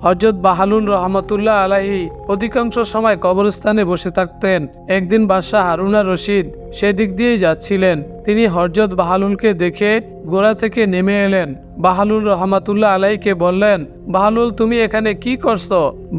হজরত বাহালুল রহমতুল্লাহ আলাহি অধিকাংশ সময় কবরস্থানে বসে থাকতেন। একদিন বাদশাহ হারুনা রশিদ সেদিক দিয়েই যাচ্ছিলেন। তিনি হরজত বাহালুলকে দেখে গোড়া থেকে নেমে এলেন। বাহালুল রহমাতুল্লাহ আলাইকে বললেন, বাহালুল, তুমি এখানে কি করছ?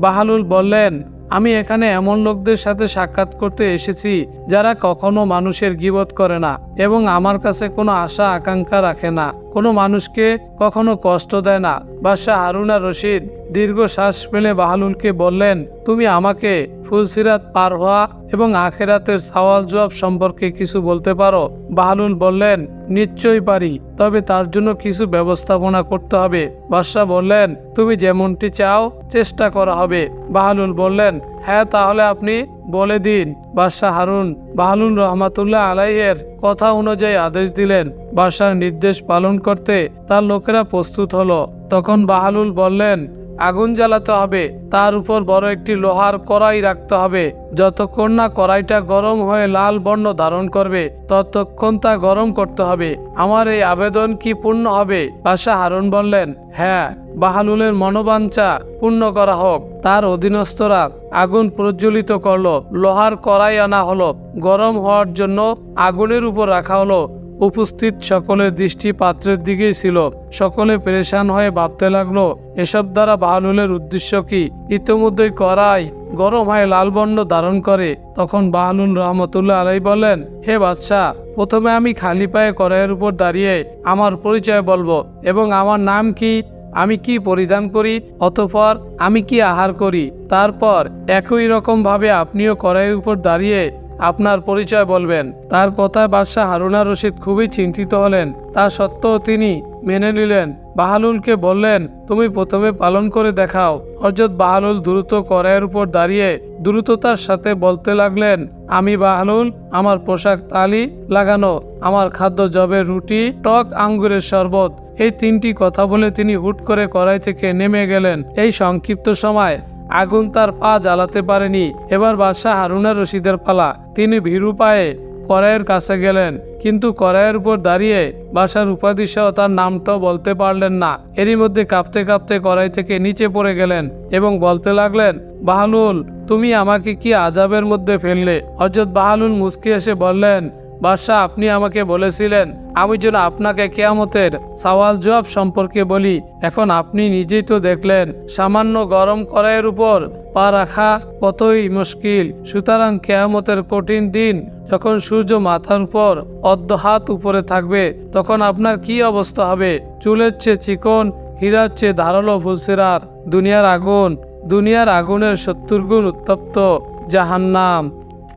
বাহালুল বললেন, আমি এখানে এমন লোকদের সাথে সাক্ষাৎ করতে এসেছি যারা কখনো মানুষের গিবত করে না এবং আমার কাছে কোনো আশা, আকাঙ্ক্ষা রাখে না। কোনো মানুষকে কখনো কষ্ট দেয় না। বাদশাহ হারুনা রশিদ দীর্ঘ শ্বাস ফেলে বাহালুলকে বললেন, তুমি আমাকে ফুলসিরাত পার হওয়া এবং আখেরাতের সওয়াল জবাব সম্পর্কে কিছু বলতে পারো? বাহালুল বললেন, নিশ্চয়ই পারি, তবে তার জন্য কিছু ব্যবস্থাপনা করতে হবে। বাদশাহ বললেন, তুমি যেমনটি চাও, চেষ্টা করা হবে। বাহালুল বললেন হ্যাঁ তাহলে আপনি বলে দিন। বাদশাহ হারুন, বাহালুল রহমাতুল্লাহ আলাইয়ের কথা অনুযায়ী আদেশ দিলেন। বাদশার নির্দেশ পালন করতে তার লোকেরা প্রস্তুত হলো। তখন বাহালুল বললেন আগুন জ্বালাতে হবে। তার উপর বড় একটি লোহার কড়াই রাখতে হবে। যতক্ষণ না কড়াইটা গরম হয়ে লাল বর্ণ ধারণ করবে, ততক্ষণ তা গরম করতে হবে। আমার এই আবেদন কি পূর্ণ হবে? বাদশাহ হারুন বললেন হ্যাঁ বাহালুলের মনোবাঞ্ছা পূর্ণ করা হোক। তার অধীনস্থরা আগুন প্রজ্বলিত করল, লোহার কড়াই আনা হলো। গরম হওয়ার জন্য আগুনের উপর রাখা হলো। উপস্থিত সকলের দৃষ্টি পাত্রের দিকেই ছিল। সকলে পেরেশান হয়ে ভাবতে লাগল, এসব দ্বারা বাহালুলের উদ্দেশ্য কি? ইতিমধ্যেই করাই গরম হয়ে লাল বর্ণ ধারণ করে। তখন বাহালুল রহমতুল্লাহ আলাই বলেন হে বাদশাহ, প্রথমে আমি খালি পায়ে কড়াইয়ের উপর দাঁড়িয়ে আমার পরিচয় বলব এবং আমার নাম কি? আমি কি পরিধান করি? অতঃপর আমি কি আহার করি? তারপর একই রকম ভাবে আপনিও কড়াইয়ের উপর দাঁড়িয়ে আপনার পরিচয় বলবেন। তার কথায় বাদশাহ হারুনা রশিদ খুবই চিন্তিত হলেন। তা সত্ত্বেও তিনি মেনে নিলেন। বাহালুলকে বললেন, তুমি প্রথমে পালন করে দেখাও। হজরত বাহালুল দ্রুত কড়াইয়ের উপর দাঁড়িয়ে দ্রুততার সাথে বলতে লাগলেন, আমি বাহালুল, আমার পোশাক তালি লাগানো, আমার খাদ্য জবের রুটি, টক আঙ্গুরের শরবত। এই তিনটি কথা বলে তিনি হুট করে কড়াই থেকে নেমে গেলেন। এই সংক্ষিপ্ত সময় আগুন তার পা জ্বালাতে পারেনি। এবার বাদশাহ হারুনা রশিদের পালা। তিনি ভীরু পায়ে কড়াইয়ের কাছে গেলেন। কিন্তু কড়াইয়ের উপর দাঁড়িয়ে বাসার উপাধি সহ তার নামটাও বলতে পারলেন না। এরই মধ্যে কাঁপতে কাঁপতে কড়াই থেকে নিচে পড়ে গেলেন এবং বলতে লাগলেন বাহানুল তুমি আমাকে কি আজাবের মধ্যে ফেললে? হজরত বাহালুল মুস্কি এসে বললেন বাদশাহ, আপনি আমাকে বলেছিলেন, আমি যেন আপনাকে কেয়ামতের সওয়াল জবাব সম্পর্কে বলি। এখন আপনি নিজেই তো দেখলেন, সামান্য গরম কড়াইয়ের উপর পা রাখা কতই মুশকিল। সুতরাং কেয়ামতের কঠিন দিন যখন সূর্য মাথার উপর অর্ধ হাত উপরে থাকবে, তখন আপনার কি অবস্থা হবে? চুলের চেয়ে চিকন, হীরার চেয়ে ধারালো ফুলসিরার দুনিয়ার আগুন, দুনিয়ার আগুনের সত্তর গুণ উত্তপ্ত জাহান্নাম।